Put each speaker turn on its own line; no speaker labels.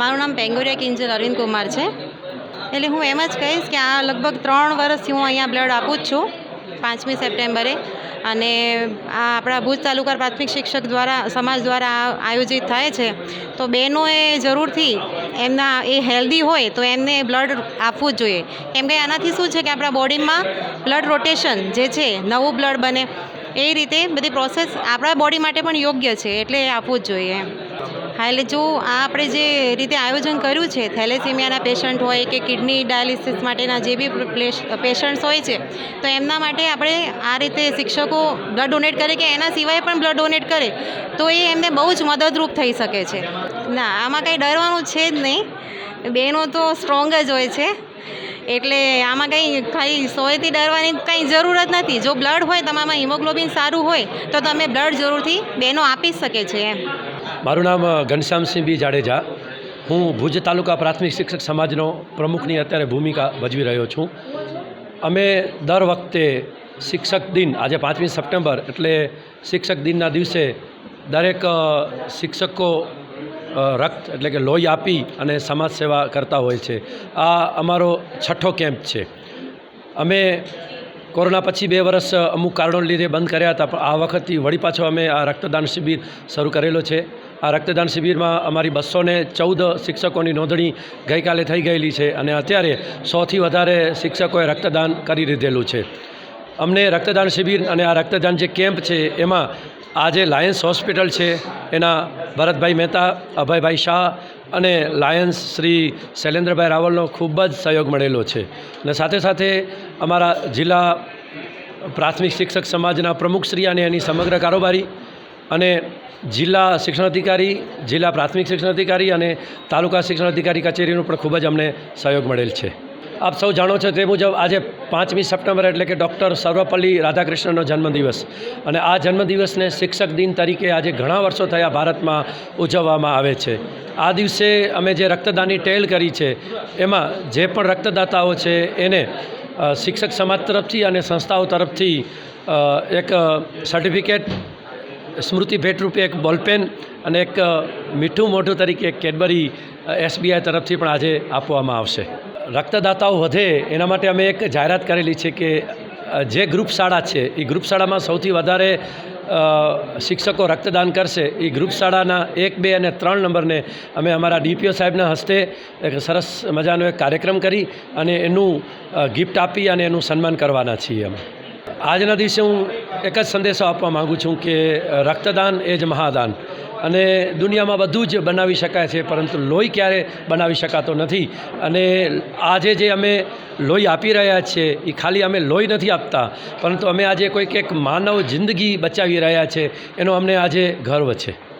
મારું નામ પેંગોરિયા કિંજલ અરવિંદ કુમાર છે. એટલે હું એમ જ કહીશ કે આ લગભગ ત્રણ વર્ષથી હું અહીંયા બ્લડ આપું જ છું પાંચમી સપ્ટેમ્બરે. અને આ આપણા ભુજ તાલુકા પ્રાથમિક શિક્ષક દ્વારા, સમાજ દ્વારા આયોજિત થાય છે. તો બહેનોએ જરૂરથી એમના એ હેલ્ધી હોય તો એમને બ્લડ આપવું જ જોઈએ. કેમ કે આનાથી શું છે કે આપણા બોડીમાં બ્લડ રોટેશન જે છે, નવું બ્લડ બને. એ રીતે બધી પ્રોસેસ આપણા બોડી માટે પણ યોગ્ય છે, એટલે આપવું જ જોઈએ એમ. હા, એટલે જો આ આપણે જે રીતે આયોજન કર્યું છે, થેલેસીમિયાના પેશન્ટ હોય કે કિડની ડાયાલિસિસ માટેના જે બી પેશન્ટ્સ હોય છે, તો એમના માટે આપણે આ રીતે શિક્ષકો બ્લડ ડોનેટ કરે કે એના સિવાય પણ બ્લડ ડોનેટ કરે, તો એ એમને બહુ જ મદદરૂપ થઈ શકે છે. ના, આમાં કંઈ ડરવાનું છે જ નહીં. બહેનો તો સ્ટ્રોંગ જ હોય છે, એટલે આમાં કંઈ, ખાલી સોયથી ડરવાની કંઈ જરૂર જ નથી. જો બ્લડ હોય, તમારામાં હિમોગ્લોબિન સારું હોય, તો તમે બ્લડ જરૂરથી બહેનો આપી શકે છે એમ.
મારું નામ ઘનશ્યામસિંહ બી જાડેજા. હું ભુજ તાલુકા પ્રાથમિક શિક્ષક સમાજનો પ્રમુખની અત્યારે ભૂમિકા ભજવી રહ્યો છું. અમે દર વખતે શિક્ષક દિન, આજે પાંચમી સપ્ટેમ્બર, એટલે શિક્ષક દિનના દિવસે દરેક શિક્ષકો રક્ત, એટલે કે લોહી આપી અને સમાજ સેવા કરતા હોય છે. આ અમારો છઠ્ઠો કેમ્પ છે. અમે કોરોના પછી બે વર્ષ અમુક કારણો લીધે બંધ કર્યા હતા, પણ આ વખતથી વળી પાછો અમે આ રક્તદાન શિબિર શરૂ કરેલો છે. આ રક્તદાન શિબિરમાં અમારી બસો ને ચૌદ શિક્ષકોની નોંધણી ગઈકાલે થઈ ગયેલી છે અને અત્યારે સોથી વધારે શિક્ષકોએ રક્તદાન કરી લીધેલું છે. અમને રક્તદાન શિબિર અને આ રક્તદાન જે કેમ્પ છે એમાં આજે લાયન્સ હોસ્પિટલ છે, એના ભરતભાઈ મહેતા, અભયભાઈ શાહ અને લાયન્સ શ્રી શૈલેન્દ્રભાઈ રાવલનો ખૂબ જ સહયોગ મળેલો છે. અને સાથે સાથે અમારા જિલ્લા પ્રાથમિક શિક્ષક સમાજના પ્રમુખશ્રી અને એની સમગ્ર કારોબારી અને જિલ્લા શિક્ષણ અધિકારી, જિલ્લા પ્રાથમિક શિક્ષણ અધિકારી અને તાલુકા શિક્ષણ અધિકારી કચેરીનો પણ ખૂબ જ અમને સહયોગ મળેલ છે. આપ સૌ જાણો છો તે મુજબ આજે પાંચમી સપ્ટેમ્બર એટલે કે ડૉક્ટર સર્વપલ્લી રાધાકૃષ્ણનો જન્મદિવસ અને આ જન્મદિવસને શિક્ષક દિન તરીકે આજે ઘણા વર્ષો થયા ભારતમાં ઉજવવામાં આવે છે. આ દિવસે અમે જે રક્તદાનની ટેલ કરી છે, એમાં જે પણ રક્તદાતાઓ છે એને શિક્ષક સમાજ તરફથી અને સંસ્થાઓ તરફથી એક સર્ટિફિકેટ સ્મૃતિ ભેટ રૂપે એક બોલપેન અને એક મીઠું મોઢું તરીકે એક કેડબરી એસબીઆઈ તરફથી પણ આજે આપવામાં આવશે. રક્તદાતાઓ વધે એના માટે અમે એક જાહેરાત કરેલી છે કે જે ગ્રુપ શાળા છે, એ ગ્રુપ શાળામાં સૌથી વધારે શિક્ષકો રક્તદાન કરશે. એ ગ્રુપ શાળાના એક, બે અને ત્રણ નંબરને અમે અમારા ડીપીઓ સાહેબના હસ્તે એક સરસ મજાનો એક કાર્યક્રમ કરી અને એનું ગિફ્ટ આપી અને એનું સન્માન કરવાના છીએ અમે. આજના દિવસે હું એક જ સંદેશો આપવા માગું છું કે રક્તદાન એ જ મહાદાન. અને દુનિયામાં બધું જ બનાવી શકાય છે, પરંતુ લોહી ક્યારે બનાવી શકાતો નથી. અને આજે જે અમે લોહી આપી રહ્યા છીએ એ ખાલી અમે લોહી નથી આપતા, પરંતુ અમે આજે કોઈક એક માનવ જિંદગી બચાવી રહ્યા છે, એનો અમને આજે ગર્વ છે.